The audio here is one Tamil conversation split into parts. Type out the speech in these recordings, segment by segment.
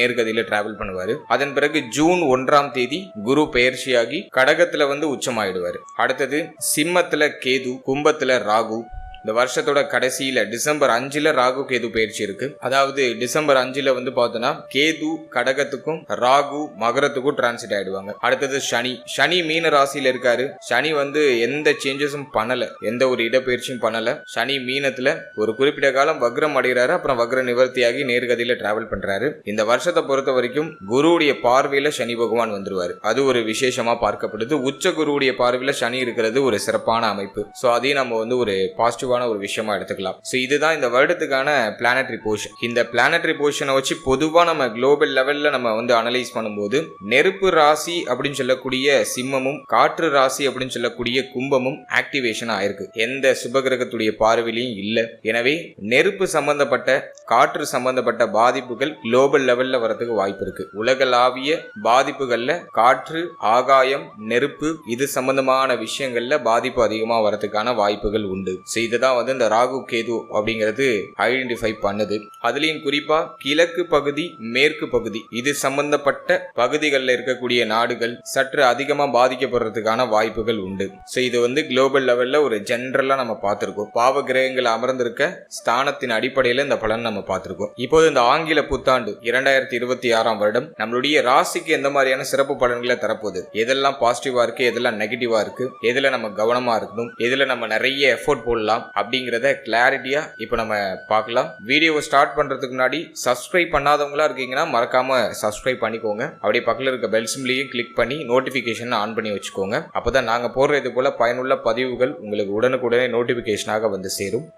நேர்கதியில டிராவல் பண்ணுவாரு. அதன் பிறகு ஜூன் ஒன்றாம் தேதி குரு பெயர்ச்சியாகி கடகத்துல வந்து உச்சமாயிடுவாரு. அடுத்தது சிம்மத்துல கேது கும்பத்துல ராகு இந்த வருஷத்தோட கடைசியில டிசம்பர் அஞ்சுல ராகு கேது பயிற்சி இருக்கு. அதாவது டிசம்பர் அஞ்சுல வந்து பார்த்தோன்னா கேது கடகத்துக்கும் ராகு மகரத்துக்கும் டிரான்சிட் ஆயிடுவாங்க. அடுத்தது சனி. சனி மீன ராசியில இருக்காரு. சனி வந்து எந்த சேஞ்சஸும் பண்ணல. எந்த ஒரு இடப்பெயர்ச்சியும் பண்ணல. சனி மீனத்துல ஒரு குறிப்பிட்ட காலம் வக்ரம் அடைகிறாரு. அப்புறம் வக்ர நிவர்த்தியாகி நேர்கதியில டிராவல் பண்றாரு. இந்த வருஷத்தை பொறுத்த வரைக்கும் குருவுடைய பார்வையில சனி பகவான் வந்துருவாரு. அது ஒரு விசேஷமா பார்க்கப்படுது. உச்ச குருவுடைய பார்வையில சனி இருக்கிறது ஒரு சிறப்பான அமைப்பு. ஸோ அதையும் நம்ம வந்து ஒரு பாசிட்டிவ் பாசிட்டிவான ஒரு விஷயமா எடுத்துக்கலாம். ஸோ இதுதான் இந்த வருடத்துக்கான பிளானட்ரி போர்ஷன் இந்த பிளானட்ரி போர்ஷனை வச்சு பொதுவாக நம்ம குளோபல் லெவல்ல நம்ம வந்து அனலைஸ் பண்ணும்போது நெருப்பு ராசி அப்படின்னு சொல்லக்கூடிய சிம்மமும் காற்று ராசி அப்படின்னு சொல்லக்கூடிய கும்பமும் ஆக்டிவேஷன் ஆயிருக்கு எந்த சுபகிரகத்துடைய பார்வையிலையும் இல்லை. எனவே நெருப்பு சம்பந்தப்பட்ட காற்று சம்பந்தப்பட்ட பாதிப்புகள் குளோபல் லெவல்ல வரதுக்கு வாய்ப்பு இருக்கு. உலகளாவிய பாதிப்புகள்ல காற்று ஆகாயம் நெருப்பு இது சம்பந்தமான விஷயங்கள்ல பாதிப்பு அதிகமாக வரதுக்கான வாய்ப்புகள் உண்டு. ஸோ தான் வந்து இந்த ராகு கேது அப்படிங்கிறது ஐடென்டிஃபை பண்ணுது. அதுலயும் குறிப்பா கிழக்கு பகுதி மேற்கு பகுதி. இது சம்பந்தப்பட்ட பகுதிகளில் இருக்கக்கூடிய நாடுகள் சற்று அதிகமா பாதிக்கப்படுறதுக்கான வாய்ப்புகள் உண்டு. ஸோ இது வந்து குளோபல் லெவல்ல ஒரு ஜென்ரலா நம்ம பார்த்துருக்கோம். பாவ கிரகங்கள் அமர்ந்திருக்க ஸ்தானத்தின் அடிப்படையில் இந்த பலன் நம்ம பார்த்துருக்கோம். இப்போது இந்த ஆங்கில புத்தாண்டு இரண்டாயிரத்தி இருபத்தி ஆறாம் வருடம் நம்மளுடைய ராசிக்கு எந்த மாதிரியான சிறப்பு பலன்களை தரப்போகுது? எதெல்லாம் பாசிட்டிவா இருக்கு எதெல்லாம் நெகட்டிவா இருக்கு? எதுல நம்ம கவனமா இருக்கணும்? எதுல நம்ம நிறைய எஃபோர்ட் போடலாம்? அப்படிங்கிறத கிளாரிட்டியா இப்போ நம்ம பார்க்கலாம். வீடியோவை ஸ்டார்ட் பண்றதுக்கு முன்னாடி சப்ஸ்கிரைப் பண்ணாதவங்களா இருக்கீங்கன்னா மறக்காம சப்ஸ்கிரைப் பண்ணிக்கோங்க. அப்படியே பக்கத்தில் இருக்க பெல் சிம்லையும் கிளிக் பண்ணி நோட்டிஃபிகேஷன் ஆன் பண்ணி வச்சுக்கோங்க. அப்பதான் நாங்க போடுற இது போல பயனுள்ள பதிவுகள் உங்களுக்கு உடனுக்குடனே நோட்டிஃபிகேஷனாக வந்து சேரும்.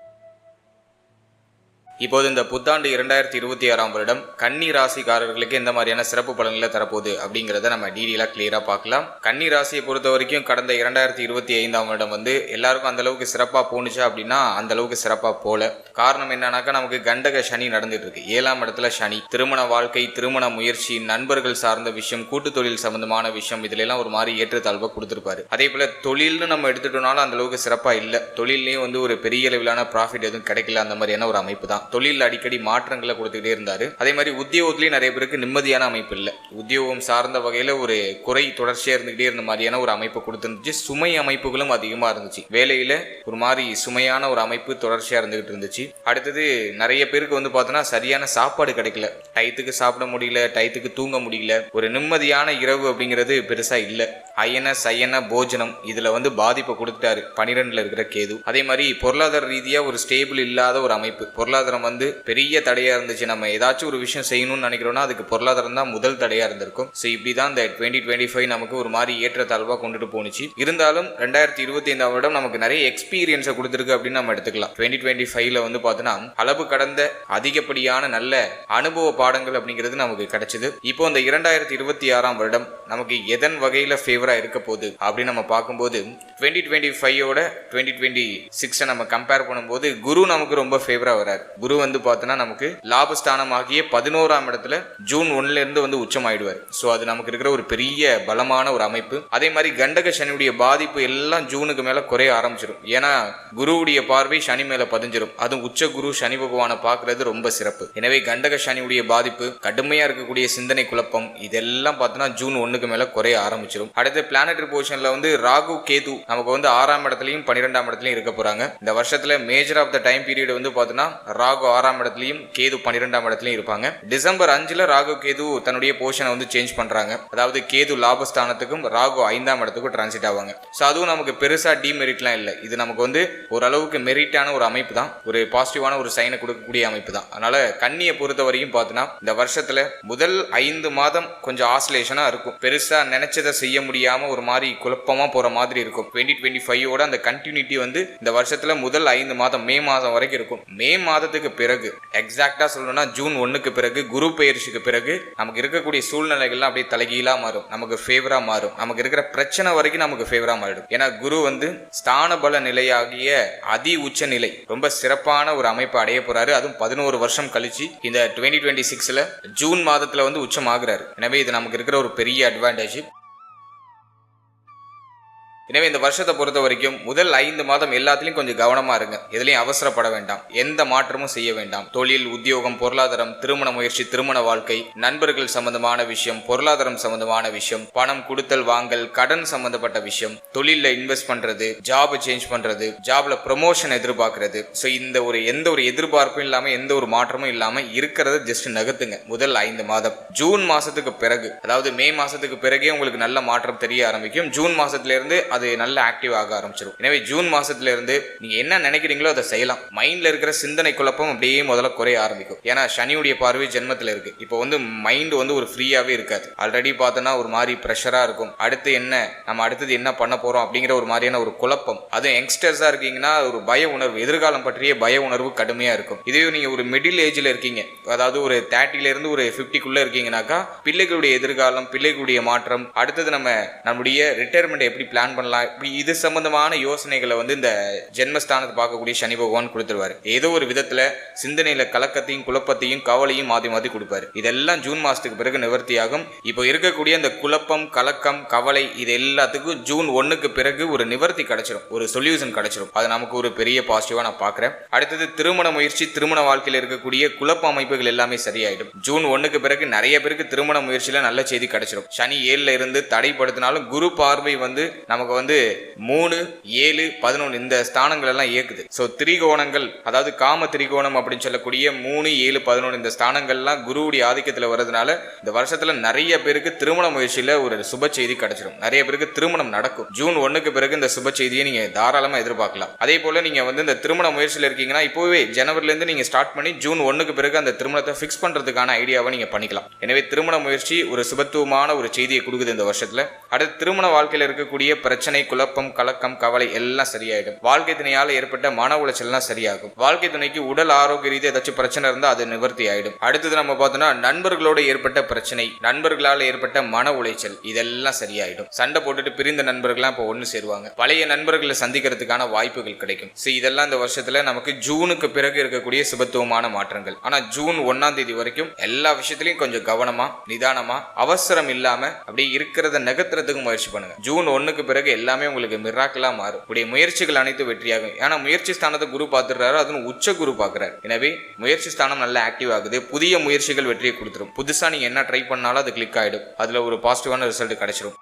இப்போது இந்த புத்தாண்டு இரண்டாயிரத்தி இருபத்தி ஆறாம் வருடம் கன்னி ராசிக்காரர்களுக்கு எந்த மாதிரியான சிறப்பு பலன்களை தரப்போகுது அப்படிங்கிறத நம்ம டீடெயிலாக கிளியராக பார்க்கலாம். கன்னி ராசியை பொறுத்த வரைக்கும் கடந்த இரண்டாயிரத்தி இருபத்தி ஐந்தாம் வருடம் வந்து எல்லாருக்கும் அந்த அளவுக்கு சிறப்பாக போணுச்சு அப்படின்னா அந்த அளவுக்கு சிறப்பாக போல. காரணம் என்னன்னாக்கா நமக்கு கண்டக சனி நடந்துட்டு இருக்கு ஏழாம் இடத்துல சனி. திருமண வாழ்க்கை திருமண முயற்சி நண்பர்கள் சார்ந்த விஷயம் கூட்டு தொழில் சம்பந்தமான விஷயம் இதுல எல்லாம் ஒரு மாதிரி ஏற்றத்தாழ்வை கொடுத்துருப்பாரு. அதே போல தொழில்னு நம்ம எடுத்துட்டோம்னாலும் அந்த அளவுக்கு சிறப்பாக இல்லை. தொழிலையும் வந்து ஒரு பெரிய அளவிலான ப்ராஃபிட் எதுவும் கிடைக்கல அந்த மாதிரியான ஒரு அமைப்பு தான். தொழில் அடிக்கடி மாற்றங்களை கொடுத்துக்கிட்டே இருந்தாரு. அதே மாதிரி உத்தியோகத்திலேயும் நிறைய பேருக்கு நிம்மதியான அமைப்பு இல்லை. உத்தியோகம் சார்ந்த வகையில ஒரு குறை தொடர்ச்சியா இருந்துகிட்டே இருந்த மாதிரியான ஒரு அமைப்பு கொடுத்துருந்துச்சு. சுமை அமைப்புகளும் அதிகமா இருந்துச்சு. வேலையில ஒரு மாதிரி சுமையான ஒரு அமைப்பு தொடர்ச்சியா இருந்துகிட்டு இருந்துச்சு. அடுத்தது நிறைய பேருக்கு வந்து பார்த்தோன்னா சரியான சாப்பாடு கிடைக்கல. டயத்துக்கு சாப்பிட முடியல டயத்துக்கு தூங்க முடியல. ஒரு நிம்மதியான இரவு அப்படிங்கிறது பெருசா இல்லை. அயன சயன போஜனம் இதுல வந்து பாதிப்பை கொடுத்துட்டாரு. பனிரெண்டுல இருக்கிற கேது. அதே மாதிரி பொருளாதார ரீதியா ஒரு ஸ்டேபிள் இல்லாத ஒரு அமைப்பு. பொருளாதாரம் வந்து பெரிய தடையா இருந்துச்சு. நம்ம ஏதாச்சும் ஒரு விஷயம் செய்யணும்னு நினைக்கிறோம்னா அதுக்கு பொருளாதாரம் தான் முதல் தடையா இருந்திருக்கும். ஸோ இப்படிதான் இந்த டுவெண்ட்டி டுவெண்ட்டி ஃபைவ் நமக்கு ஒரு மாதிரி ஏற்றத்தாழ்வாக கொண்டுட்டு போணுச்சு. இருந்தாலும் ரெண்டாயிரத்தி இருபத்தி ஐந்தாம் வருடம் நமக்கு நிறைய எக்ஸ்பீரியன்ஸை கொடுத்துருக்கு அப்படின்னு நம்ம எடுத்துக்கலாம். டுவெண்ட்டி டுவெண்ட்டி ஃபைவ்ல வந்து பார்த்தோன்னா அளவு கடந்த அதிகப்படியான நல்ல அனுபவ பாடங்கள் அப்படிங்கிறது நமக்கு கிடைச்சது. இப்போ இந்த இரண்டாயிரத்தி இருபத்தி ஆறாம் வருடம் நமக்கு எதன் வகையில ஃபேவரா இருக்க போகுது அப்படின்னு நம்ம பார்க்கும்போது டுவெண்ட்டி டுவெண்ட்டி ஃபைவோட டுவெண்ட்டி டுவெண்ட்டி சிக்ஸை நம்ம கம்பேர் பண்ணும்போது குரு நமக்கு ரொம்ப ஃபேவரா வராது குரு வந்து பார்த்தோன்னா நமக்கு லாபஸ்தானம் ஆகிய பதினோராம் இடத்துல ஜூன் ஒன்னுல இருந்து வந்து உச்சமாயிடுவார். ஸோ அது நமக்கு இருக்கிற ஒரு பெரிய பலமான ஒரு அமைப்பு. அதே மாதிரி கண்டக சனியுடைய பாதிப்பு எல்லாம் ஜூனுக்கு மேல குறைய ஆரம்பிச்சிடும் ஏன்னா குருவுடைய பார்வை சனி மேல பதிஞ்சிடும் அதுவும் உச்ச குரு சனி பகவானை பார்க்கறது ரொம்ப சிறப்பு. எனவே கண்டக சனியுடைய பாதிப்பு கடுமையா இருக்கக்கூடிய சிந்தனை குழப்பம் இதெல்லாம் பார்த்தோன்னா ஜூன் ஒன்னுக்கு மேல குறைய ஆரம்பிச்சிடும் அடுத்து பிளானட்டரி பொசிஷன்ல வந்து ராகு கேது நமக்கு வந்து ஆறாம் இடத்துலயும் பன்னிரெண்டாம் இடத்துலயும் இருக்க போறாங்க. இந்த வருஷத்துல major of the time period வந்து பார்த்தோன்னா ராகு ராகு ஆறாம் இடத்துலயும் கேது பன்னிரெண்டாம் இடத்துலயும் இருப்பாங்க. டிசம்பர் அஞ்சுல ராகு கேது தன்னுடைய போர்ஷனை வந்து சேஞ்ச் பண்றாங்க. அதாவது கேது லாபஸ்தானத்துக்கும் ராகு ஐந்தாம் இடத்துக்கும் டிரான்சிட் ஆவாங்க. ஸோ அதுவும் நமக்கு பெருசா டிமெரிட்லாம் இல்லை. இது நமக்கு வந்து ஓரளவுக்கு மெரிட்டான ஒரு அமைப்பு தான். ஒரு பாசிட்டிவான ஒரு சைனை கொடுக்கக்கூடிய அமைப்பு தான். அதனால கண்ணியை பொறுத்த வரைக்கும் பார்த்தோன்னா இந்த வருஷத்துல முதல் ஐந்து மாதம் கொஞ்சம் ஆசிலேஷனா இருக்கும். பெருசா நினைச்சதை செய்ய முடியாம ஒரு மாதிரி குழப்பமா போற மாதிரி இருக்கும். டுவெண்ட்டி டுவெண்ட்டி ஃபைவோட அந்த கண்டினியூட்டி வந்து இந்த வருஷத்துல முதல் ஐந்து மாதம் மே மாதம் வரைக்கும் இருக்கும். மே மாதத்துக்கு பிறகு எக்ஸாக்டா சொல்லணும்னா ஜூன் ஒன்னுக்கு பிறகு குரு பெயர்ச்சிக்கு பிறகு நமக்கு இருக்கக்கூடிய சூழ்நிலைகள்லாம் அப்படியே தலைகீழா மாறும். நமக்கு ஃபேவரா மாறும். நமக்கு இருக்கிற பிரச்சனை வரைக்கும் நமக்கு ஃபேவரா மாறிடும். ஏன்னா குரு வந்து ஸ்தான பல நிலையாகிய அதி உச்ச நிலை ரொம்ப சிறப்பான ஒரு அமைப்பு அடைய போறாரு. அதுவும் பதினோரு வருஷம் கழிச்சு இந்த டுவெண்ட்டி டுவெண்ட்டி சிக்ஸ்ல ஜூன் மாதத்துல வந்து உச்சம் ஆகுறாரு எனவே இது நமக்கு இருக்கிற ஒரு பெரிய அட்வான்டேஜ் எனவே இந்த வருஷத்தை பொறுத்த வரைக்கும் முதல் ஐந்து மாதம் எல்லாத்துலயும் கொஞ்சம் கவனமா இருங்க. எதுலையும் அவசரப்பட வேண்டாம். எந்த மாற்றமும் செய்ய வேண்டாம். தொழில் உத்தியோகம் பொருளாதாரம் திருமண முயற்சி திருமண வாழ்க்கை நண்பர்கள் சம்பந்தமான விஷயம் பொருளாதாரம் சம்பந்தமான விஷயம் பணம் கொடுத்தல் வாங்கல் கடன் சம்பந்தப்பட்ட விஷயம் தொழிலில் இன்வெஸ்ட் பண்றது ஜாப் சேஞ்ச் பண்றது ஜாப்ல ப்ரொமோஷன் எதிர்பார்க்கறது. ஸோ இந்த ஒரு எந்த ஒரு எதிர்பார்ப்பும் இல்லாம எந்த ஒரு மாற்றமும் இல்லாம இருக்கிறத ஜஸ்ட் நகர்த்துங்க. முதல் ஐந்து மாதம். ஜூன் மாசத்துக்கு பிறகு அதாவது மே மாசத்துக்கு பிறகே உங்களுக்கு நல்ல மாற்றம் தெரிய ஆரம்பிக்கும். ஜூன் மாசத்துல இருந்து அது நல்ல ஆக்டிவ் ஆக ஆரம்பிச்சிடும் எனவே ஜூன் மாசத்துல இருந்து நீங்க என்ன நினைக்கிறீங்களோ அதை செய்யலாம். மைண்ட்ல இருக்கிற சிந்தனை குழப்பம் அப்படியே முதல்ல குறைய ஆரம்பிக்கும். ஏன்னா சனியுடைய பார்வை ஜென்மத்துல இருக்கு. இப்போ வந்து மைண்ட் வந்து ஒரு ஃப்ரீயாவே இருக்காது. ஆல்ரெடி பார்த்தோன்னா ஒரு மாதிரி ப்ரெஷரா இருக்கும். அடுத்து என்ன? நம்ம அடுத்தது என்ன பண்ண போறோம் அப்படிங்கிற ஒரு மாதிரியான ஒரு குழப்பம். அதுவும் யங்ஸ்டர்ஸா இருக்கீங்கன்னா ஒரு பய உணர்வு எதிர்காலம் பற்றிய பய உணர்வு கடுமையா இருக்கும். இதே நீங்க ஒரு மிடில் ஏஜ்ல இருக்கீங்க. அதாவது ஒரு தேர்ட்டில இருந்து ஒரு பிப்டிக்குள்ள இருக்கீங்கன்னாக்கா பிள்ளைகளுடைய எதிர்காலம் பிள்ளைகளுடைய மாற்றம் அடுத்தது நம்ம நம்முடைய ரிட்டையர்மெண்ட் எப்படி பிளான் பண்ணலாம். இப்படி இது சம்பந்தமான யோசனைகளை வந்து இந்த ஜென்மஸ்தானத்தை பார்க்கக்கூடிய சனி பகவான் கொடுத்துருவாரு. ஏதோ ஒரு விதத்துல சிந்தனையில கலக்கத்தையும் குழப்பத்தையும் கவலையும் மாற்றி மாற்றி கொடுப்பாரு. இதெல்லாம் ஜூன் மாசத்துக்கு பிறகு நிவர்த்தியாகும். இப்போ இருக்கக்கூடிய அந்த குழப்பம் கலக்கம் கவலை இது எல்லாத்துக்கும் ஜூன் ஒன்னுக்கு பிறகு ஒரு நிவர்த்தி கிடைச்சிடும் ஒரு சொல்யூஷன் கிடைச்சிடும் அது நமக்கு ஒரு பெரிய பாசிட்டிவா நான் பார்க்கறேன். அடுத்தது திருமண முயற்சி திருமண வாழ்க்கையில் இருக்கக்கூடிய குழப்ப அமைப்புகள் எல்லாமே சரியாயிடும். ஜூன் ஒன்னுக்கு பிறகு நிறைய பேருக்கு திருமண முயற்சியில நல்ல செய்தி கிடைச்சிடும் சனி ஏழுல இருந்து தடைப்படுத்தினாலும் குரு பார்வை வந்து நமக்கு வந்து மூணு ஏழு பதினொன்று இந்த ஸ்தானங்கள் எல்லாம் இயக்குது. ஸோ திரிகோணங்கள் அதாவது காம திரிகோணம் அப்படின்னு சொல்லக்கூடிய மூணு ஏழு பதினொன்று இந்த ஸ்தானங்கள்லாம் குருவுடைய ஆதிக்கத்தில் வர்றதுனால இந்த வருஷத்தில் நிறைய பேருக்கு திருமண முயற்சியில் ஒரு சுப செய்தி கிடைச்சிடும் நிறைய பேருக்கு திருமணம் நடக்கும். ஜூன் ஒன்றுக்கு பிறகு இந்த சுப செய்தியை நீங்கள் தாராளமாக எதிர்பார்க்கலாம். அதே போல் நீங்கள் வந்து இந்த திருமண முயற்சியில் இருக்கீங்கன்னா இப்போவே ஜனவரிலேருந்து நீங்கள் ஸ்டார்ட் பண்ணி ஜூன் ஒன்றுக்கு பிறகு அந்த திருமணத்தை ஃபிக்ஸ் பண்ணுறதுக்கான ஐடியாவை நீங்கள் பண்ணிக்கலாம். எனவே திருமண முயற்சி ஒரு சுபத்துவமான ஒரு செய்தியை கொடுக்குது இந்த வருஷத்தில். அடுத்து திருமண வாழ்க்கையில் இருக்கக்கூடிய பிரச்சனை பிரச்சனை குழப்பம் கலக்கம் கவலை எல்லாம் சரியாயிடும். வாழ்க்கை துணையால் ஏற்பட்ட மன உளைச்சல்லாம் சரியாகும். வாழ்க்கை துணைக்கு உடல் ஆரோக்கிய ரீதியாக ஏதாச்சும் பிரச்சனை இருந்தால் அது நிவர்த்தி ஆயிடும். அடுத்தது நம்ம பார்த்தோம்னா நண்பர்களோட ஏற்பட்ட பிரச்சனை நண்பர்களால் ஏற்பட்ட மன உளைச்சல் இதெல்லாம் சரியாயிடும். சண்டை போட்டுட்டு பிரிந்த நண்பர்கள்லாம் இப்போ ஒன்று சேருவாங்க. பழைய நண்பர்களை சந்திக்கிறதுக்கான வாய்ப்புகள் கிடைக்கும். ஸோ இதெல்லாம் இந்த வருஷத்துல நமக்கு ஜூனுக்கு பிறகு இருக்கக்கூடிய சுபத்துவமான மாற்றங்கள். ஆனா ஜூன் ஒன்னாம் தேதி வரைக்கும் எல்லா விஷயத்திலையும் கொஞ்சம் கவனமா நிதானமா அவசரம் இல்லாம அப்படியே இருக்கிறத நகர்த்துறதுக்கு முயற்சி பண்ணுங்க. ஜூன் ஒன்றுக்கு பிறகு எல்லாமே உங்களுக்கு மிராக்கலா மாறும். உடைய முயற்சிகள் அனைத்து வெற்றியாகும். ஏன்னா முயற்சி ஸ்தானத்தை குரு பார்த்துடுறாரு அதுவும் உச்ச குரு பார்க்குறாரு. எனவே முயற்சி ஸ்தானம் நல்லா ஆக்டிவ் ஆகுது. புதிய முயற்சிகள் வெற்றியை கொடுத்துரும். புதுசா நீங்க என்ன ட்ரை பண்ணாலும் அது கிளிக் ஆயிடும். அதுல ஒரு பாசிட்டிவான ரிசல்ட் கிடைச்சிரும்.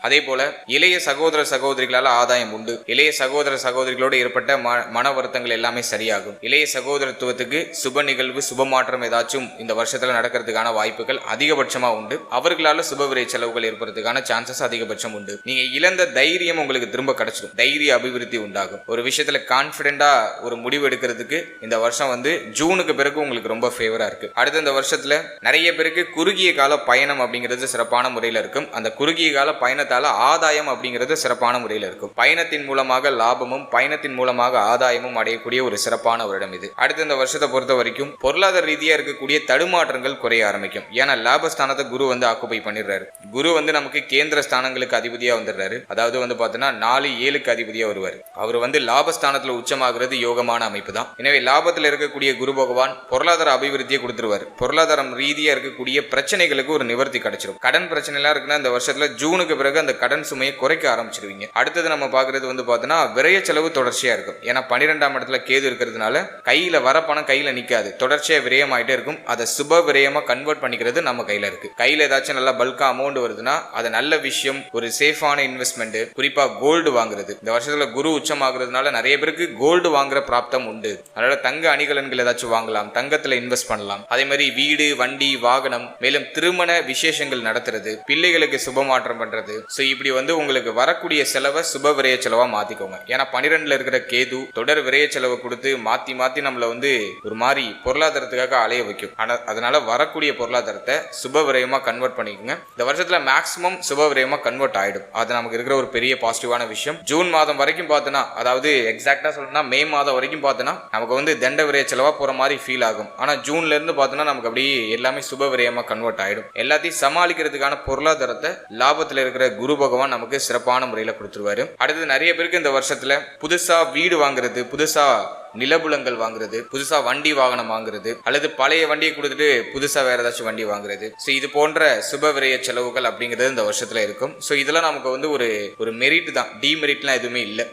அதே போல இளைய சகோதர சகோதரிகளால் ஆதாயம் உண்டு. இளைய சகோதர சகோதரிகளோடு ஏற்பட்ட ம- மன வருத்தங்கள் எல்லாமே சரியாகும். இளைய சகோதரத்துவத்துக்கு சுப நிகழ்வு சுப மாற்றம் ஏதாச்சும் இந்த வருஷத்துல நடக்கிறதுக்கான வாய்ப்புகள் அதிகபட்சமா உண்டு. அவர்களால சுப விரை செலவுகள் ஏற்படுறதுக்கான சான்சஸ் அதிகபட்சம் உண்டு. நீங்க இழந்த தைரியம் உங்களுக்கு திரும்ப கிடைச்சிடும். தைரிய அபிவிருத்தி உண்டாகும். ஒரு விஷயத்துல கான்பிடண்டா ஒரு முடிவு எடுக்கிறதுக்கு இந்த வருஷம் வந்து ஜூனுக்கு பிறகு உங்களுக்கு ரொம்ப ஃபேவரா இருக்கு. அடுத்த இந்த வருஷத்துல நிறைய பேருக்கு குறுகிய கால பயணம் அப்படிங்கிறது சிறப்பான முறையில் இருக்கும். அந்த குறுகிய கால பயணத்தால் ஆதாயம் அப்படிங்கிறது சிறப்பான முறையில் இருக்கும் பயணத்தின் மூலமாக லாபமும் பயணத்தின் மூலமாக ஆதாயமும் அடையக்கூடிய ஒரு சிறப்பான வருடம் இது. அடுத்த இந்த வருஷத்தை பொறுத்த வரைக்கும் பொருளாதார ரீதியா இருக்கக்கூடிய தடுமாற்றங்கள் குறைய ஆரம்பிக்கும். ஏன்னா லாபஸ்தானத்தை குரு வந்து ஆக்குபை பண்ணிடுறாரு. குரு வந்து நமக்கு கேந்திர ஸ்தானங்களுக்கு அதிபதியா வந்துடுறாரு. அதாவது வந்து பார்த்தோன்னா நாலு ஏழுக்கு அதிபதியா வருவார். அவர் வந்து லாபஸ்தானத்துல உச்சமாகிறது யோகமான அமைப்பு தான் எனவே லாபத்தில் இருக்கக்கூடிய குரு பகவான் பொருளாதார அபிவிருத்தியை கொடுத்துருவார். பொருளாதாரம் ரீதியா இருக்கக்கூடிய பிரச்சனைகளுக்கு ஒரு நிவர்த்தி கிடைச்சிடும் கடன் பிரச்சனைலாம் இருக்குன்னா இந்த வருஷத்துல ஜூனுக்கு பிறகு பிறகு அந்த கடன் சுமையை குறைக்க ஆரம்பிச்சிருவீங்க. அடுத்தது நம்ம பார்க்கறது வந்து பார்த்தோன்னா விரைய செலவு தொடர்ச்சியா இருக்கும். ஏன்னா பன்னிரெண்டாம் இடத்துல கேது இருக்கிறதுனால கையில வர பணம் கையில நிக்காது. தொடர்ச்சியா விரயமாயிட்டே இருக்கும். அதை சுப விரயமா கன்வெர்ட் பண்ணிக்கிறது நம்ம கையில இருக்கு. கையில ஏதாச்சும் நல்லா பல்கா அமௌண்ட் வருதுன்னா அது நல்ல விஷயம். ஒரு சேஃபான இன்வெஸ்ட்மெண்ட் குறிப்பா கோல்டு வாங்குறது. இந்த வருஷத்துல குரு உச்சமாகிறதுனால நிறைய பேருக்கு கோல்டு வாங்குற பிராப்தம் உண்டு. அதனால தங்க அணிகலன்கள் ஏதாச்சும் வாங்கலாம். தங்கத்துல இன்வெஸ்ட் பண்ணலாம். அதே மாதிரி வீடு வண்டி வாகனம் மேலும் திருமண விசேஷங்கள் நடத்துறது. பிள்ளைகளுக்கு சுப மாற்றம் பண்றது. ஸோ இப்படி வந்து உங்களுக்கு வரக்கூடிய செலவை சுப விரைய செலவாக மாற்றிக்கோங்க ஏன்னா பன்னிரெண்டுல இருக்கிற கேது தொடர் விரைய செலவை கொடுத்து மாற்றி மாற்றி நம்மளை வந்து ஒரு மாதிரி பொருளாதாரத்துக்காக அலைய வைக்கும். ஆனால் அதனால வரக்கூடிய பொருளாதாரத்தை சுப விரயமாக கன்வெர்ட் பண்ணிக்கோங்க. இந்த வருஷத்தில் மேக்ஸிமம் சுப விரயமாக கன்வெர்ட் ஆகிடும் அது நமக்கு இருக்கிற ஒரு பெரிய பாசிட்டிவான விஷயம். ஜூன் மாதம் வரைக்கும் பார்த்தோன்னா அதாவது எக்ஸாக்டாக சொல்லணும்னா மே மாதம் வரைக்கும் பார்த்தோன்னா நமக்கு வந்து தண்ட விரைய செலவாக போகிற மாதிரி ஃபீல் ஆகும். ஆனால் ஜூன்லேருந்து பார்த்தோன்னா நமக்கு அப்படியே எல்லாமே சுப விரயமாக கன்வெர்ட் ஆகிடும் எல்லாத்தையும் சமாளிக்கிறதுக்கான பொருளாதாரத்தை லாபத்தில் இருக்கிற குரு பகவான் நமக்கு சிறப்பான முறையில் கொடுத்துருவாரு. அடுத்தது நிறைய பேருக்கு இந்த வருஷத்துல புதுசா வீடு வாங்குறது புதுசா நிலபுலங்கள் வாங்குறது புதுசா வண்டி வாகனம் வாங்குறது அல்லது பழைய வண்டியை கொடுத்துட்டு புதுசா வேற ஏதாச்சும் வண்டி வாங்குறது. ஸோ இது போன்ற சுப விரைய செலவுகள் அப்படிங்கிறது இந்த வருஷத்துல இருக்கும். ஸோ இதெல்லாம் நமக்கு வந்து ஒரு ஒரு மெரிட் தான். டிமெரிட்லாம் எதுவுமே இல்லை.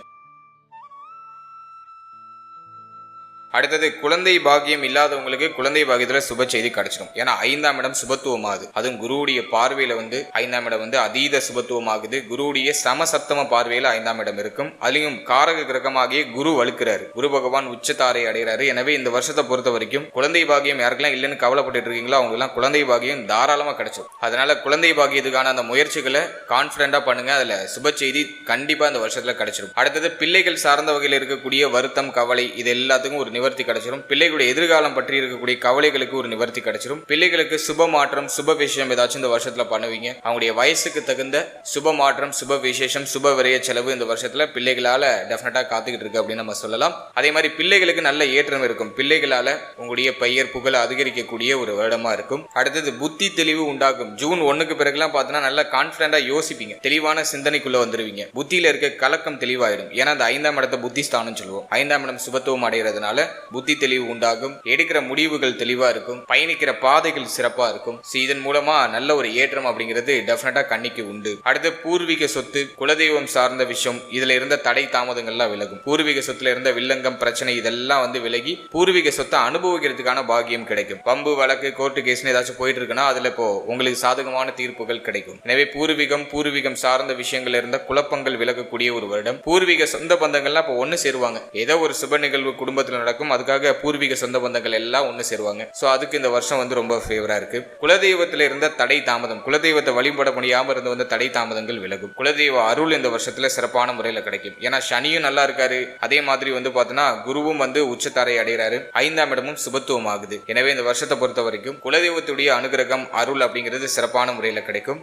அடுத்தது குழந்தை பாக்கியம் இல்லாதவங்களுக்கு குழந்தை பாக்கியத்துல சுப செய்தி கிடைச்சிடும். ஏன்னா ஐந்தாம் இடம் சுபத்துவமாகுது. அதுவும் குருவுடைய பார்வையில வந்து ஐந்தாம் இடம் வந்து அதீத சுபத்துவமாகுது. குருவுடைய சமசப்தம பார்வையில ஐந்தாம் இடம் இருக்கும். அதுலேயும் காரக கிரகமாகிய குரு வலுக்கிறாரு. குரு பகவான் உச்சத்தாரை அடைகிறாரு. எனவே இந்த வருஷத்தை பொறுத்த வரைக்கும் குழந்தை பாக்கியம் யாருக்கெல்லாம் இல்லைன்னு கவலைப்பட்டு இருக்கீங்களோ அவங்க குழந்தை பாக்கியம் தாராளமா கிடைச்சிடும். அதனால குழந்தை பாக்கியத்துக்கான அந்த முயற்சிகளை கான்பிடண்டா பண்ணுங்க. அதுல சுப செய்தி கண்டிப்பா இந்த வருஷத்துல கிடைச்சிடும் அடுத்தது பிள்ளைகள் சார்ந்த வகையில் இருக்கக்கூடிய வருத்தம் கவலை இது எல்லாத்துக்கும் ஒரு நிவர்த்தி கிடைச்சிடும் பிள்ளைகளுடைய எதிர்காலம் பற்றி இருக்கக்கூடிய கவலைகளுக்கு ஒரு நிவர்த்தி கிடைச்சிடும் பிள்ளைகளுக்கு சுப மாற்றம் சுப விஷயம் ஏதாச்சும் இந்த வருஷத்துல பண்ணுவீங்க. அவங்களுடைய வயசுக்கு தகுந்த சுப மாற்றம் சுப விசேஷம் சுப விரைய செலவு இந்த வருஷத்துல பிள்ளைகளால டெஃபினட்டா காத்துக்கிட்டு இருக்கு அப்படின்னு நம்ம சொல்லலாம். அதே மாதிரி பிள்ளைகளுக்கு நல்ல ஏற்றம் இருக்கும். பிள்ளைகளால உங்களுடைய பெயர் புகழ் அதிகரிக்கக்கூடிய ஒரு வருடமா இருக்கும். அடுத்தது புத்தி தெளிவு உண்டாகும். ஜூன் ஒண்ணுக்கு பிறகுலாம் பார்த்தோன்னா நல்லா கான்பிடண்டா யோசிப்பீங்க. தெளிவான சிந்தனைக்குள்ள வந்துருவீங்க. புத்தியில இருக்க கலக்கம் தெளிவாயிடும். ஏன்னா அந்த ஐந்தாம் இடத்தை புத்தி ஸ்தானம் சொல்லுவோம். ஐந்தாம் இடம் சுபத்துவம் அடைகிறதுனால புத்தி தெளிவு உண்டாகும். எடுக்கிற முடிவுகள் தெளிவா இருக்கும். பயணிக்கிற பாதைகள் சிறப்பா இருக்கும். இதன் மூலமா நல்ல ஒரு ஏற்றம் அப்படிங்கிறது டெஃபினட்டா கண்ணிக்கு உண்டு. அடுத்து பூர்வீக சொத்து குலதெய்வம் சார்ந்த விஷயம் இதுல இருந்த தடை தாமதங்கள்லாம் விலகும். பூர்வீக சொத்துல இருந்த வில்லங்கம் பிரச்சனை இதெல்லாம் வந்து விலகி பூர்வீக சொத்தை அனுபவிக்கிறதுக்கான பாகியம் கிடைக்கும். பம்பு வழக்கு கோர்ட்டு கேஸ்னு ஏதாச்சும் போயிட்டு இருக்குன்னா அதுல இப்போ உங்களுக்கு சாதகமான தீர்ப்புகள் கிடைக்கும். எனவே பூர்வீகம் பூர்வீகம் சார்ந்த விஷயங்கள் இருந்த குழப்பங்கள் விலகக்கூடிய ஒரு வருடம். பூர்வீக சொந்த பந்தங்கள்லாம் இப்போ ஒன்று சேருவாங்க. ஏதோ ஒரு சுப நிகழ்வு குடும்பத்தில் நடக்கும் அதுக்காக பூர்வீக சொந்த பந்தங்கள் எல்லாம் ஒன்று சேருவாங்க. ஸோ அதுக்கு இந்த வருஷம் வந்து ரொம்ப ஃபேவராக இருக்கு. குலதெய்வத்தில் இருந்த தடை தாமதம் குலதெய்வத்தை வழிபட முடியாமல் இருந்த வந்து தடை தாமதங்கள் விலகும். குலதெய்வ அருள் இந்த வருஷத்தில் சிறப்பான முறையில் கிடைக்கும். ஏன்னா சனியும் நல்லா இருக்காரு. அதே மாதிரி வந்து பார்த்தோன்னா குருவும் வந்து உச்சத்தாரை அடைகிறாரு. ஐந்தாம் இடமும் சுபத்துவம் ஆகுது. எனவே இந்த வருஷத்தை பொறுத்த வரைக்கும் குலதெய்வத்துடைய அனுகிரகம் அருள் அப்படிங்கிறது சிறப்பான முறையில் கிடைக்கும்.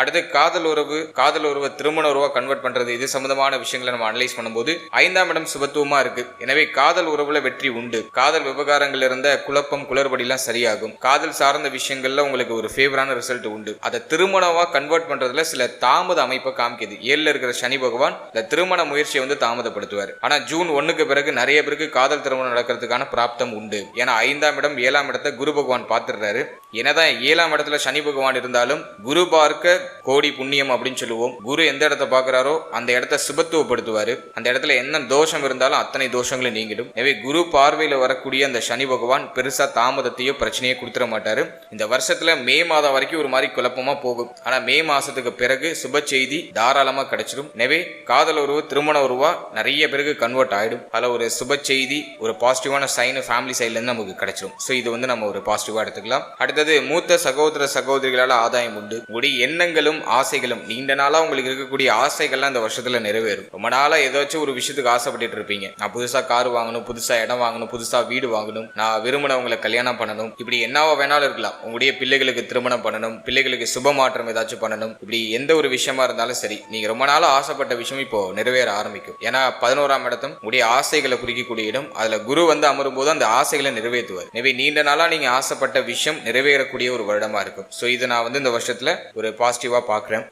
அடுத்து காதல் உறவு காதல் உறவை திருமண உறவா கன்வெர்ட் பண்றது இது சம்பந்தமான விஷயங்களை நம்ம அனலைஸ் பண்ணும்போது ஐந்தாம் இடம் சுபத்துவமா இருக்கு. எனவே காதல் உறவுல வெற்றி உண்டு. காதல் விவகாரங்கள் இருந்த குழப்பம் குளறுபடிலாம் சரியாகும். காதல் சார்ந்த விஷயங்கள்ல உங்களுக்கு ஒரு ஃபேவரான ரிசல்ட் உண்டு. அதை திருமணமா கன்வெர்ட் பண்றதுல சில தாமத அமைப்பை காமிக்குது. ஏழுல இருக்கிற சனி பகவான் இந்த திருமண முயற்சியை வந்து தாமதப்படுத்துவார். ஆனா ஜூன் ஒண்ணுக்கு பிறகு நிறைய பேருக்கு காதல் திருமணம் நடக்கிறதுக்கான பிராப்தம் உண்டு. ஏன்னா ஐந்தாம் இடம் ஏழாம் இடத்தை குரு பகவான் பார்த்துடுறாரு. என்னதான் ஏழாம் இடத்துல சனி பகவான் இருந்தாலும் குரு பார்க்க கோடி புண்ணியம் அப்படின்னு சொல்லுவோம். குரு எந்த இடத்த பார்க்கறாரோ அந்த இடத்த சுபத்துவப்படுத்துவாரு. அந்த இடத்துல என்ன தோஷம் இருந்தாலும் அத்தனை தோஷங்களும் நீங்கிடும். எனவே குரு பார்வையில வரக்கூடிய அந்த சனி பகவான் பெருசா தாமதத்தையோ பிரச்சனையோ கொடுத்துட மாட்டாரு. இந்த வருஷத்துல மே மாதம் வரைக்கும் ஒரு மாதிரி குழப்பமா போகும். ஆனா மே மாசத்துக்கு பிறகு சுப செய்தி தாராளமா கிடைச்சிடும் எனவே காதல் உருவ திருமண உருவா நிறைய பேருக்கு கன்வெர்ட் ஆயிடும். அதுல ஒரு சுப செய்தி ஒரு பாசிட்டிவான சைன் ஃபேமிலி சைட்ல இருந்து நமக்கு கிடைச்சிடும் ஸோ இது வந்து நம்ம ஒரு பாசிட்டிவா எடுத்துக்கலாம். அடுத்தது மூத்த சகோதர சகோதரிகளால ஆதாயம் உண்டு. உங்களுடைய எண்ணங்களும் ஆசைகளும் நீண்ட நாளாக உங்களுக்கு இருக்கக்கூடிய ஆசைகள்லாம் இந்த வருஷத்துல நிறைவேறும். ரொம்ப நாளா ஏதாச்சும் ஒரு விஷயத்துக்கு ஆசைப்பட்டுட்டு இருப்பீங்க. நான் புதுசா கார் வாங்கணும் புதுசா இடம் வாங்கணும் புதுசா வீடு வாங்கணும். நான் விரும்பினவங்களை கல்யாணம் பண்ணணும். இப்படி என்னவோ வேணாலும் இருக்கலாம். உங்களுடைய பிள்ளைகளுக்கு திருமணம் பண்ணணும் பிள்ளைகளுக்கு சுப மாற்றம் ஏதாச்சும் பண்ணணும். இப்படி எந்த ஒரு விஷயமா இருந்தாலும் சரி நீங்க ரொம்ப நாளாக ஆசைப்பட்ட விஷயம் இப்போ நிறைவேற ஆரம்பிக்கும். ஏன்னா பதினோராம் இடத்தும் உங்களுடைய ஆசைகளை குறிக்கக்கூடிய இடம். அதில் குரு வந்து அமரும் போது அந்த ஆசைகளை நிறைவேற்றுவார். எனவே நீண்ட நாளாக நீங்க ஆசைப்பட்ட விஷயம் நிறைவேறக்கூடிய ஒரு வருடமா இருக்கும். ஸோ இது நான் வந்து இந்த வருஷத்தில் ஒரு பாசிட்டிவ் பார்க்குறேன்.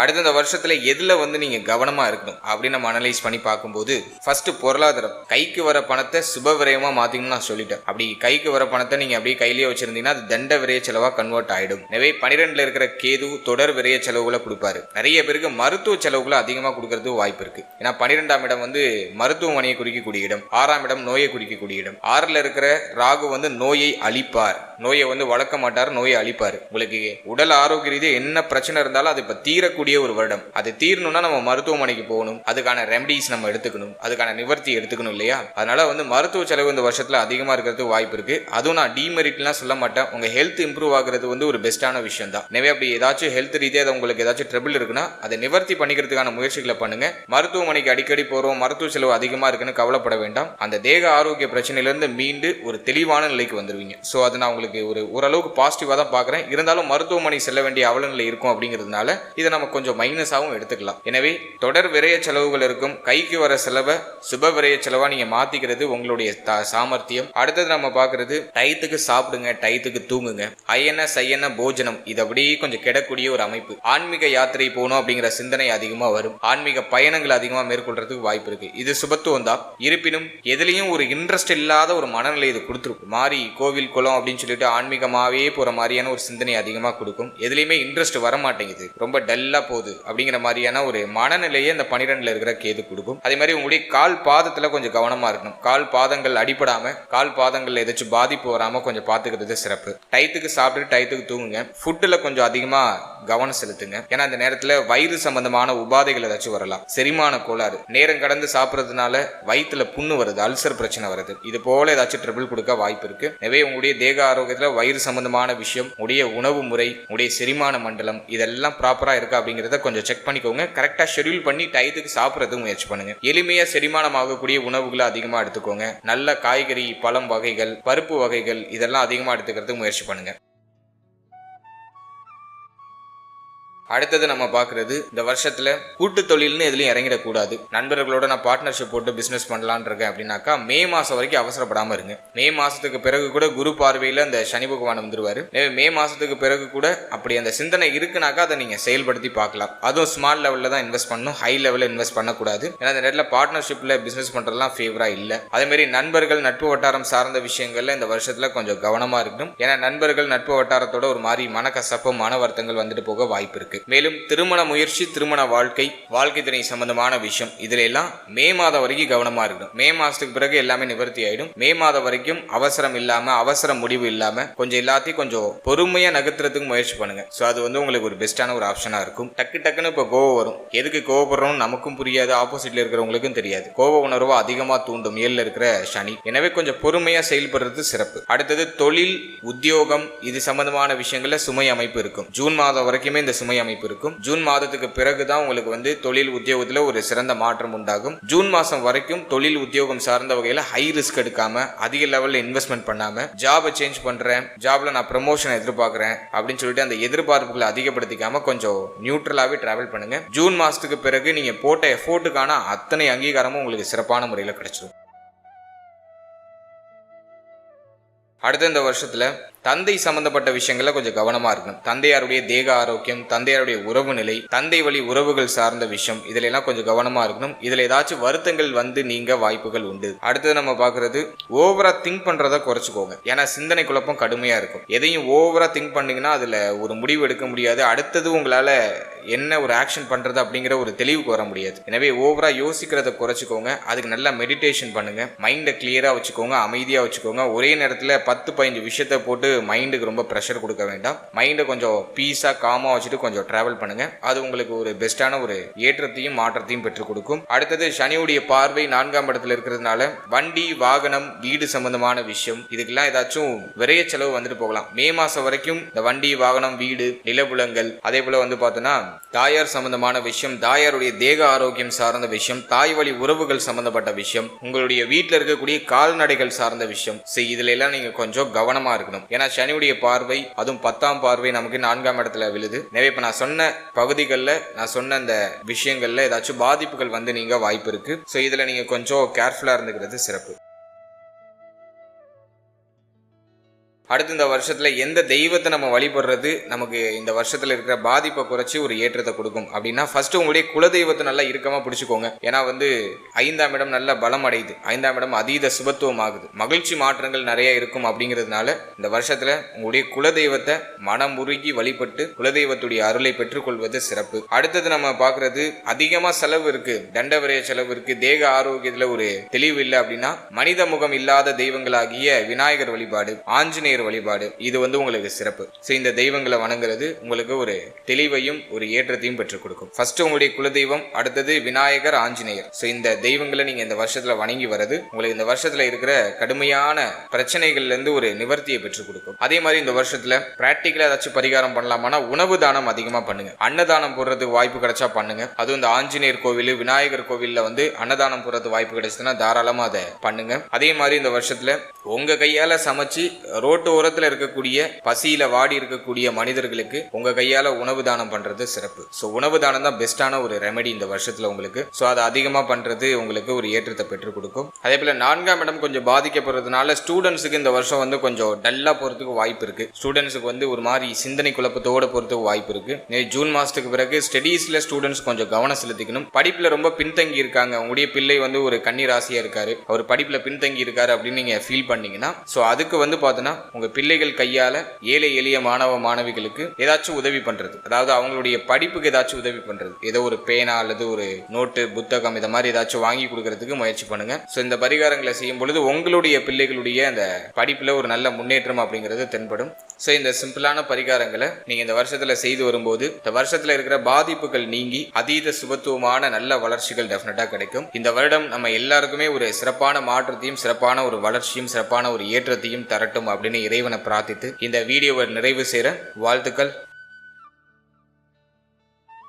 அடுத்த இந்த வருஷத்துல எதுல வந்து நீங்க கவனமா இருக்கணும் அப்படின்னு நம்ம அனலைஸ் பண்ணி பார்க்கும்போது ஃபர்ஸ்ட் பொருளாதாரம். கைக்கு வர பணத்தை சுப விரயமா மாத்தீங்கன்னு நான் சொல்லிட்டேன். அப்படி கைக்கு வர பணத்தை நீங்க அப்படியே கையிலேயே வச்சிருந்தீங்கன்னா அது தண்ட விரைய செலவா கன்வெர்ட் ஆயிடும். எனவே பனிரெண்டுல இருக்கிற கேது தொடர் விரைய செலவுகளை கொடுப்பாரு. நிறைய பேருக்கு மருத்துவ செலவுகளை அதிகமா கொடுக்கறது வாய்ப்பு இருக்கு. ஏன்னா பன்னிரெண்டாம் இடம் வந்து மருத்துவமனையை குறிக்கக்கூடிய இடம். ஆறாம் இடம் நோயை குறிக்கக்கூடிய இடம். ஆறுல இருக்கிற ராகு வந்து நோயை அழிப்பார். நோயை வந்து வளர்க்க மாட்டார் நோயை அழிப்பார். உங்களுக்கு உடல் ஆரோக்கிய ரீதியாக என்ன பிரச்சனை இருந்தாலும் அது இப்போ தீரக்கூடிய ஒரு வருடம். அது தீரணும்னா நம்ம மருத்துவமனைக்கு போகணும். அதுக்கான ரெமடிஸ் நம்ம எடுத்துக்கணும். அதுக்கான நிவர்த்தி எடுத்துக்கணும் இல்லையா? அதனால வந்து மருத்துவ செலவு இந்த வருஷத்தில் அதிகமாக இருக்கிறதுக்கு வாய்ப்பு இருக்கு. அதுவும் நான் டிமெரிட்லாம் சொல்ல மாட்டேன். உங்க ஹெல்த் இம்ப்ரூவ் ஆகுறது வந்து ஒரு பெஸ்ட்டான விஷயம் தான் எனவே அப்படி ஏதாச்சும் ஹெல்த் ரீதியாக உங்களுக்கு ஏதாச்சும் ட்ரபிள் இருக்குன்னா அதை நிவர்த்தி பண்ணிக்கிறதுக்கான முயற்சிகளை பண்ணுங்க. மருத்துவமனைக்கு அடிக்கடி போறோம். மருத்துவ செலவு அதிகமாக இருக்குன்னு கவலைப்பட வேண்டாம். அந்த தேக ஆரோக்கிய பிரச்சனையிலிருந்து மீண்டு ஒரு தெளிவான நிலைக்கு வந்துருவீங்க. ஸோ அது நான் உங்களுக்கு ஒரு ஓரளவுக்கு பாசிட்டிவாக தான் பார்க்குறேன். இருந்தாலும் மருத்துவமனை செல்ல வேண்டிய அவலநிலை இருக்கும் அப்படிங்கிறதுனால இதை நம்ம கொஞ்சம் மைனஸாகவும் எடுத்துக்கலாம். எனவே தொடர் விரைய செலவுகள் இருக்கும். கைக்கு வர செலவை சுப விரைய செலவா நீங்க மாத்திக்கிறது உங்களுடைய த- சாமர்த்தியம். அடுத்தது நம்ம பார்க்குறது டயத்துக்கு சாப்பிடுங்க டயத்துக்கு தூங்குங்க. ஐயன சயன போஜனம் இது அப்படியே கொஞ்சம் கெடக்கூடிய ஒரு அமைப்பு. ஆன்மீக யாத்திரை போகணும் அப்படிங்கிற சிந்தனை அதிகமா வரும். ஆன்மீக பயணங்கள் அதிகமா மேற்கொள்றதுக்கு வாய்ப்பு இருக்கு. இது சுபத்துவம் தான். இருப்பினும் எதுலேயும் ஒரு இன்ட்ரெஸ்ட் இல்லாத ஒரு மனநிலை இது கொடுத்துருக்கும். மாறி கோவில் குளம் அப்படின்னு சொல்லிட்டு ஆன்மீகமாகவே போகிற மாதிரியான ஒரு சிந்தனை அதிகமாக கொடுக்கும். எதுலேயுமே இன்ட்ரெஸ்ட் வர மாட்டேங்குது ரொம்ப டல்லாக போகுது அப்படிங்கிற மாதிரியான ஒரு மனநிலையை அந்த பனிரெண்டில் இருக்கிற கேது கொடுக்கும். அதே மாதிரி உங்களுடைய கால் பாதத்தில் கொஞ்சம் கவனமாக இருக்கணும். கால் பாதங்கள் அடிப்படாமல் கால் பாதங்கள்ல ஏதாச்சும் பாதிப்பு வராமல் கொஞ்சம் பார்த்துக்கிறது சிறப்பு. டயத்துக்கு சாப்பிட்டு டயத்துக்கு தூங்குங்க. ஃபுட்டில் கொஞ்சம் அதிகமாக கவனம் செலுத்துங்க. ஏன்னா அந்த நேரத்தில் வயிறு சம்பந்தமான உபாதைகள் ஏதாச்சும் வரலாம். செரிமான கோளாறு. நேரம் கடந்து சாப்பிட்றதுனால வயிற்றுல புண்ணு வருது அல்சர் பிரச்சனை வருது. இது போல ஏதாச்சும் ட்ரிபிள் கொடுக்க வாய்ப்பு இருக்கு. எனவே உங்களுடைய தேக ஆரோக்கியத்துல வயிறு சம்பந்தமான விஷயம் உடைய உணவு முறை உடைய செரிமான மண்டலம் இதெல்லாம் ப்ராப்பரா இருக்கா அப்படிங்கிறத கொஞ்சம் செக் பண்ணிக்கோங்க. கரெக்டாக ஷெட்யூல் பண்ணி டயத்துக்கு சாப்பிட்றதுக்கு முயற்சி பண்ணுங்க. எளிமையா செரிமானம் ஆகக்கூடிய உணவுகளை அதிகமாக எடுத்துக்கோங்க. நல்ல காய்கறி பழம் வகைகள் பருப்பு வகைகள் இதெல்லாம் அதிகமாக எடுத்துக்கிறதுக்கு முயற்சி பண்ணுங்க. அடுத்தது நம்ம பார்க்கறது இந்த வருஷத்துல கூட்டு தொழில்னு எதுலையும் இறங்கிடக்கூடாது. நண்பர்களோட நான் பார்ட்னர்ஷிப் போட்டு பிசினஸ் பண்ணலான் இருக்கேன் அப்படின்னாக்கா மே மாசம் வரைக்கும் அவசரப்படாம இருங்க. மே மாசத்துக்கு பிறகு கூட குரு பார்வையில அந்த சனி பகவான் வந்துருவாரு. மே மாசத்துக்கு பிறகு கூட அப்படி அந்த சிந்தனை இருக்குனாக்கா அதை நீங்க செயல்படுத்தி பார்க்கலாம். அதுவும் ஸ்மால் லெவல்ல தான் இன்வெஸ்ட் பண்ணணும். ஹை லெவலில் இன்வெஸ்ட் பண்ணக்கூடாது. ஏன்னா அந்த நேரத்தில் பார்ட்னர்ஷிப்ல பிசினஸ் பண்றதுலாம் ஃபேவரா இல்ல. அதே மாதிரி நண்பர்கள் நட்பு வட்டாரம் சார்ந்த விஷயங்கள்ல இந்த வருஷத்துல கொஞ்சம் கவனமா இருக்கணும். ஏன்னா நண்பர்கள் நட்பு வட்டாரத்தோட ஒரு மாதிரி மனக்கசப்பு மன வருத்தங்கள் வந்துட்டு போக வாய்ப்பு இருக்கு. மேலும் திருமண முயற்சி திருமண வாழ்க்கை வாழ்க்கை துணை சம்பந்தமான விஷயம். இதுல எல்லாம் மே மாதம் வரைக்கும் கவனமா இருக்கணும். மே மாசத்துக்கு பிறகு எல்லாமே நிவர்த்தி ஆயிடும். மே மாதம் வரைக்கும் அவசரம் இல்லாம அவசர முடிவு இல்லாம கொஞ்சம் எல்லாத்தையும் கொஞ்சம் பொறுமையா நகர்த்துறதுக்கு முயற்சி பண்ணுங்க. ஸோ அது வந்து உங்களுக்கு ஒரு பெஸ்ட்டான ஒரு ஆப்ஷனா இருக்கும். டக்கு டக்குன்னு இப்போ கோவம் வரும். எதுக்கு கோவப்படுறோம் நமக்கும் புரியாது. ஆப்போசிட்ல இருக்கிறவங்களுக்கும் தெரியாது. கோவ உணர்வு அதிகமா தூண்டும். ஏழுல இருக்கிற சனி. எனவே கொஞ்சம் பொறுமையா செயல்படுறது சிறப்பு. அடுத்தது தொழில் உத்தியோகம் இது சம்பந்தமான விஷயங்கள்ல சுமை அமைப்பு இருக்கும். ஜூன் மாதம் வரைக்குமே இந்த சுமை அமைப்பு இருக்கும். ஜூன் மாதத்துக்கு பிறகுதான் உங்களுக்கு வந்து தொழில் உத்தியோகத்துல ஒரு சிறந்த மாற்றம் உண்டாகும். ஜூன் மாசம் வரைக்கும் தொழில் உத்தியோகம் சார்ந்த வகையில ஹை ரிஸ்க் எடுக்காம அதிக லெவல்ல இன்வெஸ்ட்மெண்ட் பண்ணாம ஜாபை சேஞ்ச் பண்றேன் ஜாப்ல நான் ப்ரமோஷன் எதிர்பார்க்குறேன் அப்படின்னு சொல்லிட்டு அந்த எதிர்பார்ப்புகளை அதிகப்படுத்திக்காம கொஞ்சம் நியூட்ரலாவே டிராவல் பண்ணுங்க. ஜூன் மாசத்துக்கு பிறகு நீங்க போட்ட எஃபோர்ட்டுக்கான அத்தனை அங்கீகாரமும் உங்களுக்கு சிறப்பான முறையில் கிடைச்சிடும் அடுத்த இந்த வருஷத்துல தந்தை சம்பந்தப்பட்ட விஷயங்கள்ல கொஞ்சம் கவனமா இருக்கணும். தந்தையாருடைய தேக ஆரோக்கியம் தந்தையாருடைய உறவு நிலை தந்தை வழி உறவுகள் சார்ந்த விஷயம் இதுல எல்லாம் கொஞ்சம் கவனமா இருக்கணும். இதுல ஏதாச்சும் வருத்தங்கள் வந்து நீங்க வாய்ப்புகள் உண்டு. அடுத்தது நம்ம பாக்குறது ஓவரா திங்க் பண்றத குறைச்சிக்கோங்க. ஏன்னா சிந்தனை குழப்பம் கடுமையா இருக்கும். எதையும் ஓவரா திங்க் பண்ணீங்கன்னா அதுல ஒரு முடிவு எடுக்க முடியாது. அடுத்தது உங்களால என்ன ஒரு ஆக்ஷன் பண்றது அப்படிங்கிற ஒரு தெளிவுக்கு வர முடியாது. எனவே ஓவரா யோசிக்கிறத குறைச்சிக்கோங்க. அதுக்கு நல்லா மெடிடேஷன் பண்ணுங்க. மைண்டை கிளியரா வச்சுக்கோங்க. அமைதியா வச்சுக்கோங்க. ஒரே நேரத்துல பத்து பதினஞ்சு விஷயத்த போட்டு மைண்டுக்கு ரொம்ப ப்ரெஷர் கொடுக்க வேண்டாம். மைண்டை கொஞ்சம் பீஸாக காமாக வச்சுட்டு கொஞ்சம் ட்ராவல் பண்ணுங்க. அது உங்களுக்கு ஒரு பெஸ்ட்டான ஒரு ஏற்றத்தையும் மாற்றத்தையும் பெற்றுக் கொடுக்கும். அடுத்தது சனியுடைய பார்வை நான்காம் இடத்துல இருக்கிறதுனால வண்டி வாகனம் வீடு சம்பந்தமான விஷயம் இதுக்கெல்லாம் ஏதாச்சும் விரைய செலவு வந்துட்டு போகலாம். மே மாசம் வரைக்கும் இந்த வண்டி வாகனம் வீடு நிலபுலங்கள் அதே போல வந்து பார்த்தோன்னா தாயார் சம்பந்தமான விஷயம் தாயாருடைய தேக ஆரோக்கியம் சார்ந்த விஷயம் தாய் வழி உறவுகள் சம்பந்தப்பட்ட விஷயம் உங்களுடைய வீட்டில் இருக்கக்கூடிய கால்நடைகள் சார்ந்த விஷயம். சரி இதுல எல்லாம் நீங்க கொஞ்சம் கவனமா இருக்கணும். ஏன்னா சனியுடைய பார்வை அதுவும் பத்தாம் பார்வை நமக்கு நான்காம் இடத்துல விழுது. எனவே இப்ப நான் சொன்ன பகுதிகளில் நான் சொன்ன அந்த விஷயங்கள்ல ஏதாச்சும் பாதிப்புகள் வந்து நீங்க வாய்ப்பு இருக்கு. ஸோ இதுல நீங்க கொஞ்சம் கேர்ஃபுல்லா இருந்துக்கிறது சிறப்பு. அடுத்து இந்த வருஷத்தில் எந்த தெய்வத்தை நம்ம வழிபடுறது நமக்கு இந்த வருஷத்தில் இருக்கிற பாதிப்பை குறைச்சி ஒரு ஏற்றத்தை கொடுக்கும். அப்படின்னா ஃபர்ஸ்ட் உங்களுடைய குலதெய்வத்தை நல்லா இருக்கமாக பிடிச்சிக்கோங்க. ஏன்னா வந்து ஐந்தாம் இடம் நல்ல பலம் அடையுது. ஐந்தாம் இடம் அதீத சுபத்துவம் ஆகுது. மகிழ்ச்சி மாற்றங்கள் நிறைய இருக்கும் அப்படிங்கிறதுனால இந்த வருஷத்தில் உங்களுடைய குலதெய்வத்தை மனமுருகி வழிபட்டு குலதெய்வத்துடைய அருளை பெற்றுக்கொள்வது சிறப்பு. அடுத்தது நம்ம பார்க்கறது அதிகமாக செலவு இருக்கு. தண்ட விரய செலவு இருக்கு. தேக ஆரோக்கியத்தில் ஒரு தெளிவு இல்லை அப்படின்னா மனித முகம் இல்லாத தெய்வங்களாகிய விநாயகர் வழிபாடு ஆஞ்சநேயர் வழிபாடு. இது வந்து உங்களுக்கு சிறப்பு. ஸோ இந்த தெய்வங்களை வணங்குறது உங்களுக்கு ஒரு தெளிவையும் ஒரு ஏற்றத்தையும் பெற்றுக் கொடுக்கும். ஃபர்ஸ்ட் உங்களுடைய குலதெய்வம் அடுத்தது விநாயகர் ஆஞ்சநேயர். ஸோ இந்த தெய்வங்களை நீங்க இந்த வருஷத்துல வணங்கி வரது உங்களுக்கு இந்த வருஷத்துல இருக்கிற கடுமையான பிரச்சனைகள்ல இருந்து ஒரு நிவர்த்தியை பெற்றுக் கொடுக்கும். அதே மாதிரி இந்த வருஷத்துல பிராக்டிக்கலா ஏதாச்சும் பரிகாரம் பண்ணலாமானா உணவு தானம் அதிகமா பண்ணுங்க. அன்னதானம் போடுறதுக்கு வாய்ப்பு கிடைச்சா பண்ணுங்க. அதுவும் இந்த ஆஞ்சநேயர் கோவில் விநாயகர் கோவில்ல வந்து அன்னதானம் போடுறது வாய்ப்பு கிடைச்சதுன்னா தாராளமா அதை பண்ணுங்க. அதே மாதிரி இந்த வருஷத்துல உங்க கையால சமைச்சு ரோட்டு ஓரத்துல இருக்கக்கூடிய பசியில வாடி இருக்கக்கூடிய மனிதர்களுக்கு உங்க கையால உணவு தானம் பண்றது சிறப்பு. ஸோ உணவு தானம் தான் பெஸ்டான ஒரு ரெமெடி இந்த வருஷத்துல உங்களுக்கு. ஸோ அதை அதிகமா பண்றது உங்களுக்கு ஒரு ஏற்றத்தை பெற்றுக் கொடுக்கும். அதே போல நான்காம் இடம் கொஞ்சம் பாதிக்கப்படுறதுனால ஸ்டூடெண்ட்ஸுக்கு இந்த வருஷம் வந்து கொஞ்சம் டல்லா போறதுக்கு வாய்ப்பு இருக்கு. ஸ்டூடெண்ட்ஸுக்கு வந்து ஒரு மாதிரி சிந்தனை குழப்பத்தோட போறதுக்கு வாய்ப்பு இருக்கு. ஜூன் மாசத்துக்கு பிறகு ஸ்டடீஸ்ல ஸ்டூடெண்ட்ஸ் கொஞ்சம் கவனம் செலுத்திக்கணும். படிப்புல ரொம்ப பின்தங்கி இருக்காங்க. உங்களுடைய பிள்ளை வந்து ஒரு கன்னி ராசியா இருக்காரு. அவர் படிப்புல பின்தங்கி இருக்காரு அப்படின்னு நீங்க ஃபீல் பண்ணீங்கன்னா ஸோ அதுக்கு வந்து பார்த்தோன்னா உங்க பிள்ளைகள் கையால ஏழை எளிய மாணவ மாணவிகளுக்கு ஏதாச்சும் உதவி பண்றது. அதாவது அவங்களுடைய படிப்புக்கு ஏதாச்சும் உதவி பண்றது. ஏதோ ஒரு பேனா அல்லது ஒரு நோட்டு புத்தகம் இதை மாதிரி ஏதாச்சும் வாங்கி கொடுக்கறதுக்கு முயற்சி பண்ணுங்க. ஸோ இந்த பரிகாரங்களை செய்யும் பொழுது உங்களுடைய பிள்ளைகளுடைய அந்த படிப்புல ஒரு நல்ல முன்னேற்றம் அப்படிங்கிறது தென்படும். ஸோ இந்த சிம்பிளான பரிகாரங்களை நீங்க இந்த வருஷத்துல செய்து வரும்போது இந்த வருஷத்துல இருக்கிற பாதிப்புகள் நீங்கி அதீத சுபத்துவமான நல்ல வளர்ச்சிகள் டெஃபினட்டா கிடைக்கும். இந்த வருடம் நம்ம எல்லாருக்குமே ஒரு சிறப்பான மாற்றத்தையும் சிறப்பான ஒரு வளர்ச்சியும் சிறப்பான ஒரு ஏற்றத்தையும் தரட்டும் அப்படின்னு இறைவனை பிரார்த்தித்து இந்த வீடியோவை நிறைவு செய்கிற வாழ்த்துக்கள்.